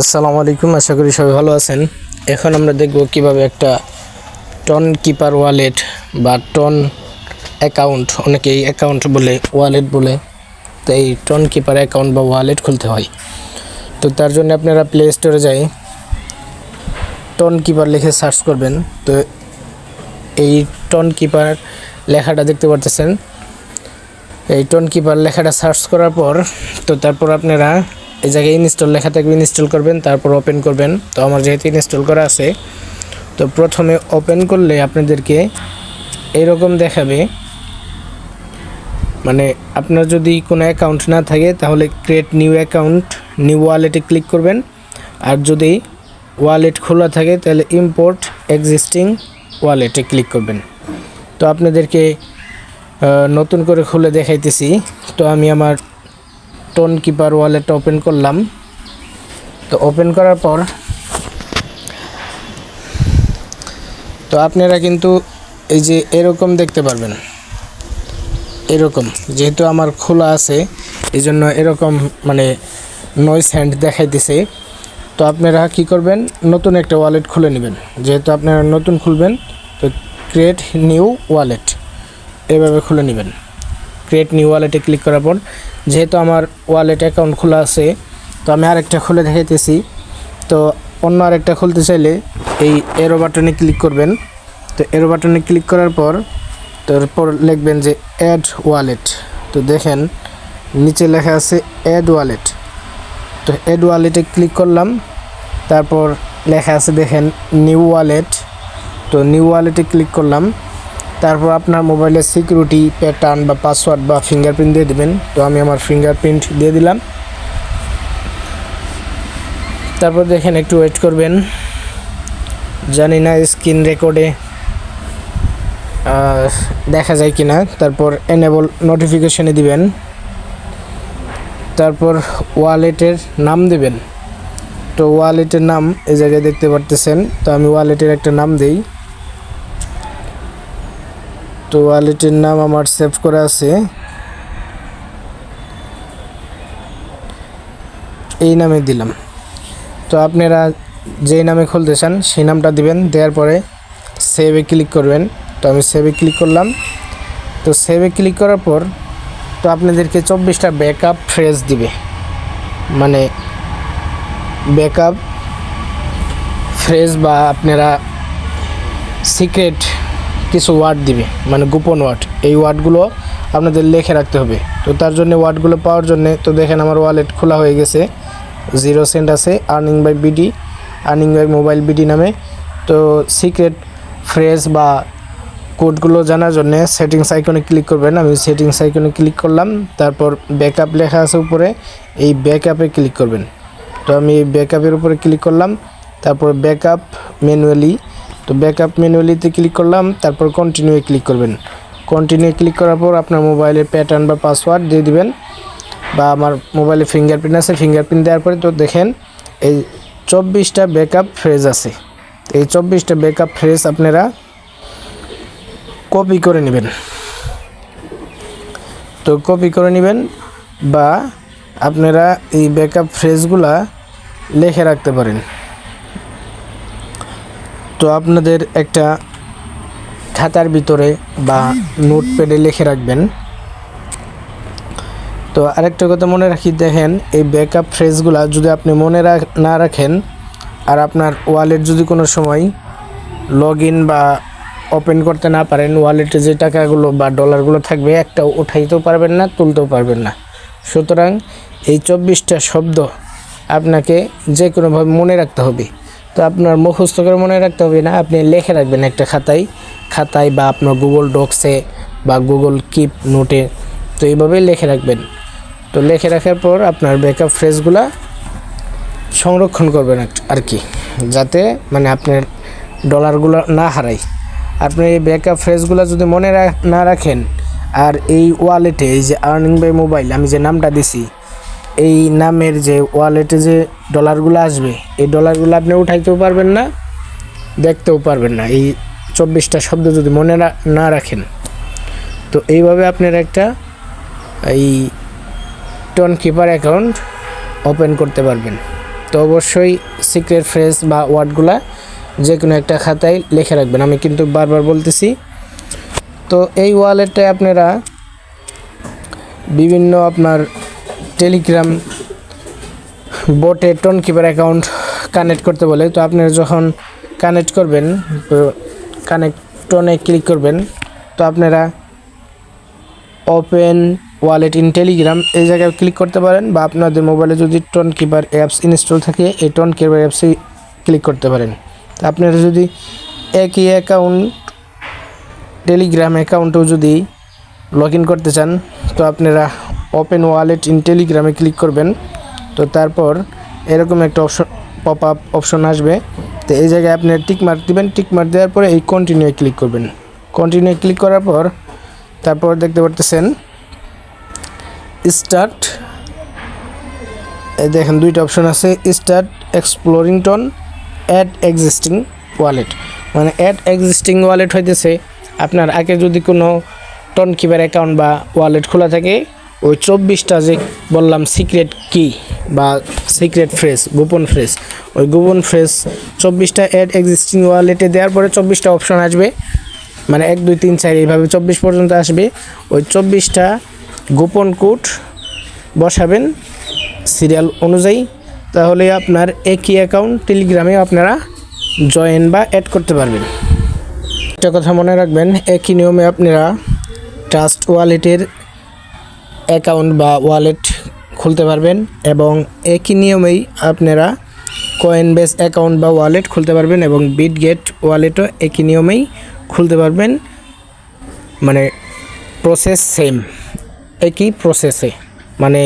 আসসালামু আলাইকুম, আশা করি সবাই ভালো আছেন। এখন আমরা দেখব কীভাবে একটা টন কিপার ওয়ালেট বা টন অ্যাকাউন্ট অনেকে এই অ্যাকাউন্ট বলে ওয়ালেট বলে। তো এই টন কিপার অ্যাকাউন্ট বা ওয়ালেট খুলতে হয়। তো তার জন্য আপনারা প্লে স্টোরে যাই। টন কিপার লিখে সার্চ করবেন। তো এই টন কিপার লেখাটা দেখতে পারতেছেন। এই টোন কিপার লেখাটা সার্চ করার পর, তো তারপর আপনারা এই জায়গায় ইনস্টল লেখা থাকবে ইনস্টল করবেন, তারপর ওপেন করবেন। তো আমার যেহেতু ইনস্টল করা আছে, তো প্রথমে ওপেন করলে আপনাদেরকে এরকম দেখাবে। মানে আপনার যদি কোনো অ্যাকাউন্ট না থাকে, তাহলে ক্রিয়েট নিউ অ্যাকাউন্ট নিউ ওয়ালেটে ক্লিক করবেন। আর যদি ওয়ালেট খোলা থাকে, তাহলে ইম্পোর্ট এক্সিস্টিং ওয়ালেটে ক্লিক করবেন। তো আপনাদেরকে নতুন করে খুলে দেখাইতেছি। তো আমি আমার টোন কিপার ওয়ালেটটা ওপেন করলাম। তো ওপেন করার পর, তো আপনারা কিন্তু এই যে এরকম দেখতে পারবেন। এরকম, যেহেতু আমার খোলা আছে এই জন্য এরকম মানে নয়েস হ্যান্ড দেখাইতেছে। তো আপনারা কি করবেন, নতুন একটা ওয়ালেট খুলে নেবেন। যেহেতু আপনারা নতুন খুলবেন, তো ক্রিয়েট নিউ ওয়ালেট এভাবে খুলে নেবেন। ক্রিয়েট নিউ ওয়ালেটে ক্লিক করার পর, যেহেতু আমার ওয়ালেট অ্যাকাউন্ট খোলা আছে, তো আমি আরেকটা খুলে দেখাইতেছি। তো অন্য আরেকটা খুলতে চাইলে এই এরো বাটনে ক্লিক করবেন। তো এরো বাটনে ক্লিক করার পর, তারপর লিখবেন যে অ্যাড ওয়ালেট তো দেখেন, নিচে লেখা আছে অ্যাড ওয়ালেট তো অ্যাড ওয়ালেটে ক্লিক করলাম। তারপর লেখা আছে দেখেন নিউ ওয়ালেট তো নিউ ওয়ালেটে ক্লিক করলাম। তারপর আপনার মোবাইলের সিকিউরিটি প্যাটার্ন বা পাসওয়ার্ড বা ফিঙ্গারপ্রিন্ট দিয়ে দেবেন। তো আমি আমার ফিঙ্গারপ্রিন্ট দিয়ে দিলাম। তারপর দেখেন একটু ওয়েট করবেন। জানি না স্ক্রিন রেকর্ডে দেখা যায় কি না তারপর এনেবল নোটিফিকেশনে দিবেন। তারপর ওয়ালেটের নাম দেবেন। তো ওয়ালেটের নাম এই জায়গায় দেখতে পারতেছেন। তো আমি ওয়ালেটের একটা নাম দেই। তো ওয়ালেটের নাম আমার সেভ করা আছে। এই নামে দিলাম। তো আপনারা যেই নামে খুলতে চান, সেই নামটা দিবেন, দেওয়ার পরে সেভে ক্লিক করবেন। তো আমি সেভে ক্লিক করলাম। তো সেভে ক্লিক করার পর তো আপনাদেরকে চব্বিশটা ব্যাকআপ ফ্রেজ দিবে। মানে ব্যাকআপ ফ্রেজ বা আপনারা সিক্রেট কিছু ওয়ার্ড দিবে মানে গোপন ওয়ার্ড এই ওয়ার্ডগুলো আপনাদের লিখে রাখতে হবে। তো তার জন্য ওয়ার্ডগুলো পাওয়ার জন্য, তো দেখেন আমার ওয়ালেট খোলা হয়ে গেছে। জিরো সেন্ট আছে earning by BD earning by mobile BD নামে। তো সিক্রেট ফ্রেজ বা কোডগুলো জানার জন্য সেটিংস আইকনে ক্লিক করবেন। আমি সেটিংস আইকনে ক্লিক করলাম, তারপর ব্যাকআপ লেখা আছে উপরে। এই ব্যাকআপে ক্লিক করবেন। তো আমি এই ব্যাকআপের উপরে ক্লিক করলাম, তারপর ব্যাকআপ ম্যানুয়ালি তো ব্যাকআপ ম্যানুয়ালিতে ক্লিক করলাম, তারপর কন্টিনিউয়ে ক্লিক করবেন। কন্টিনিউ ক্লিক করার পর আপনার মোবাইলের প্যাটার্ন বা পাসওয়ার্ড দিয়ে দিবেন, বা আমার মোবাইলে ফিঙ্গারপ্রিন্ট আছে ফিঙ্গারপ্রিন্ট দেওয়ার পরে তো দেখেন, এই চব্বিশটা ব্যাকআপ ফ্রেজ আছে। এই চব্বিশটা ব্যাকআপ ফ্রেজ আপনারা কপি করে নেবেন। তো কপি করে নেবেন, বা আপনারা এই ব্যাকআপ ফ্রেজগুলা লিখে রাখতে পারেন। তো আপনাদের একটা খাতার ভিতরে বা নোটপ্যাডে লিখে রাখবেন। তো আরেকটা কথা মনে রাখি, দেখেন এই ব্যাকআপ ফ্রেজগুলা যদি আপনি মনে না রাখেন আর আপনার ওয়ালেট যদি কোনো সময় লগ ইন বা ওপেন করতে না পারেন ওয়ালেটে যে টাকাগুলো বা ডলারগুলো থাকবে একটা উঠাইতেও পারবেন না, তুলতেও পারবেন না। সুতরাং এই চব্বিশটা শব্দ আপনাকে যে কোনোভাবে মনে রাখতে হবে। তো আপনার মুখস্থ করে মনে রাখতে হবে না, আপনি লিখে রাখবেন একটা খাতায়। খাতায় বা আপনার গুগল ডক্সে বা গুগল কিপ নোটে তো এইভাবেই লিখে রাখবেন। তো লিখে রাখার পর আপনার ব্যাকআপ ফ্রেজগুলা সংরক্ষণ করবেন আর কি, যাতে মানে আপনার ডলারগুলো না হারাই আপনি এই ব্যাকআপ ফ্রেজগুলো যদি মনে না রাখেন, আর এই ওয়ালেটে এই যে আর্নিং বাই মোবাইল আমি যে নামটা দিছি এই নামের যে ওয়ালেটে যে ডলারগুলো আসবে, এই ডলারগুলো আপনি উঠাইতেও পারবেন না, দেখতেও পারবেন না। এই চব্বিশটা শব্দ যদি মনে না রাখেন। তো এইভাবে আপনার একটা এই টন কিপার অ্যাকাউন্ট ওপেন করতে পারবেন। তো অবশ্যই সিক্রেট ফ্রেজ বা ওয়ার্ডগুলা যে কোনো একটা খাতায় লিখে রাখবেন। আমি কিন্তু বারবার বলতেছি, তো এই ওয়ালেটে আপনারা বিভিন্ন আপনার টেলিগ্রাম বোটে টোন কিপার অ্যাকাউন্ট কানেক্ট করতে বলে। তো আপনারা যখন কানেক্ট করবেন কানেক্ট টোনে ক্লিক করবেন, তো আপনারা ওপেন ওয়ালেট ইন টেলিগ্রাম এই জায়গায় ক্লিক করতে পারেন বা আপনাদের মোবাইলে যদি টোন কিপার অ্যাপস ইনস্টল থাকে, এই টোন কিপার অ্যাপসে ক্লিক করতে পারেন। আপনারা যদি একই অ্যাকাউন্ট টেলিগ্রাম অ্যাকাউন্টেও যদি লগ ইন করতে চান, তো আপনারা ওপেন ওয়ালেট ইন টেলিগ্রামে ক্লিক করবেন। তো তারপর এরকম একটা অপশন পপ আপ অপশন আসবে। তো এই জায়গায় আপনি টিক মার্ক দেবেন। টিক মার্ক দেওয়ার পরে এই কন্টিনিউ ক্লিক করবেন। কন্টিনিউ ক্লিক করার পর তারপর দেখতে পারতেছেন স্টার্ট এই দেখেন দুইটা অপশন আছে start exploring TON add existing wallet মানে অ্যাড এক্সিস্টিং ওয়ালেট হইতেছে, আপনার আগে যদি কোনো টন কিপার অ্যাকাউন্ট বা ওয়ালেট খোলা থাকে ওই চব্বিশটা যে বললাম সিক্রেট কি বা সিক্রেট ফ্রেজ গোপন ফ্রেজ ওই গোপন ফ্রেজ চব্বিশটা অ্যাড এক্সিস্টিং ওয়ালেটে দেওয়ার পরে চব্বিশটা অপশন আসবে। মানে এক, দুই, তিন, চার, এইভাবে চব্বিশ পর্যন্ত আসবে। ওই চব্বিশটা গোপন কোড বসাবেন সিরিয়াল অনুযায়ী। তাহলে আপনার একই অ্যাকাউন্ট টেলিগ্রামে আপনারা জয়েন বা অ্যাড করতে পারবেন। একটা কথা মনে রাখবেন, একই নিয়মে আপনারা ট্রাস্ট ওয়ালেটের অ্যাকাউন্ট বা ওয়ালেট খুলতে পারবেন এবং একই নিয়মেই আপনারা কয়েন বেস অ্যাকাউন্ট বা ওয়ালেট খুলতে পারবেন এবং বিটগেট ওয়ালেটও একই নিয়মেই খুলতে পারবেন। মানে প্রসেস সেম একই প্রসেসে মানে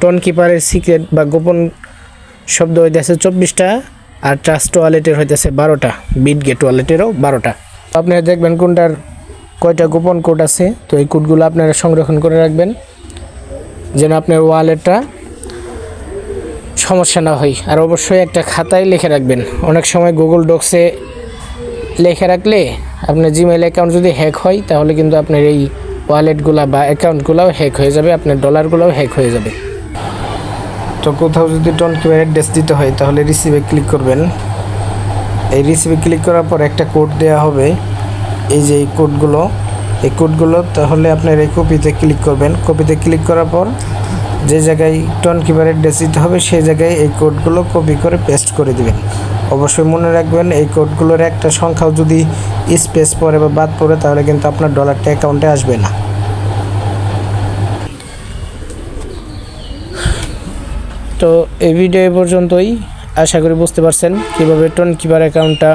টন কিপারের সিক্রেট বা গোপন শব্দ হইতেছে চব্বিশটা আর ট্রাস্ট ওয়ালেটের হইতেছে বারোটা বিট গেট ওয়ালেটেরও বারোটা। আপনারা দেখবেন কোনটার কয়টা গোপন কোড আছে, তো এই কোডগুলো আপনারা সংরক্ষণ করে রাখবেন। যেন আপনার ওয়ালেটটা সমস্যা না হয়। আর অবশ্যই একটা খাতায় লিখে রাখবেন। অনেক সময় গুগল ডক্সে লিখে রাখলে আপনার জিমেল অ্যাকাউন্ট যদি হ্যাক হয়, তাহলে কিন্তু আপনার এই ওয়ালেটগুলো বা অ্যাকাউন্টগুলোও হ্যাক হয়ে যাবে, আপনার ডলারগুলোও হ্যাক হয়ে যাবে। তো কোথাও যদি টন কিউ অ্যাড্রেস দিতে হয়, তাহলে রিসিভে ক্লিক করবেন। এই রিসিভে ক্লিক করার পর একটা কোড দেওয়া হবে। এই যে এই কোডগুলো এই কোডগুলো, তাহলে আপনার এই কপিতে ক্লিক করবেন। কপিতে ক্লিক করার পর যে জায়গায় টন কিপার অ্যাড্রেস দিতে হবে, সেই জায়গায় এই কোডগুলো কপি করে পেস্ট করে দিবেন। অবশ্যই মনে রাখবেন, এই কোডগুলোর একটা সংখ্যাও যদি স্পেস পড়ে বা বাদ পড়ে, তাহলে কিন্তু আপনার ডলারটা অ্যাকাউন্টে আসবে না। তো এই ভিডিও পর্যন্তই। আশা করি বুঝতে পারছেন কীভাবে টোন কিপার অ্যাকাউন্টটা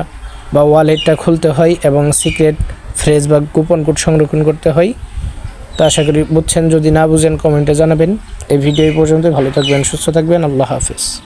বা ওয়ালেটটা খুলতে হয় এবং সিক্রেট ফ্রেজ বা কুপন কোড সংরক্ষণ করতে হয়। তো আশা করি বুঝছেন, যদি না বুঝেন, কমেন্টে জানাবেন। এই ভিডিও পর্যন্ত ভালো থাকবেন, সুস্থ থাকবেন। আল্লাহ হাফিজ।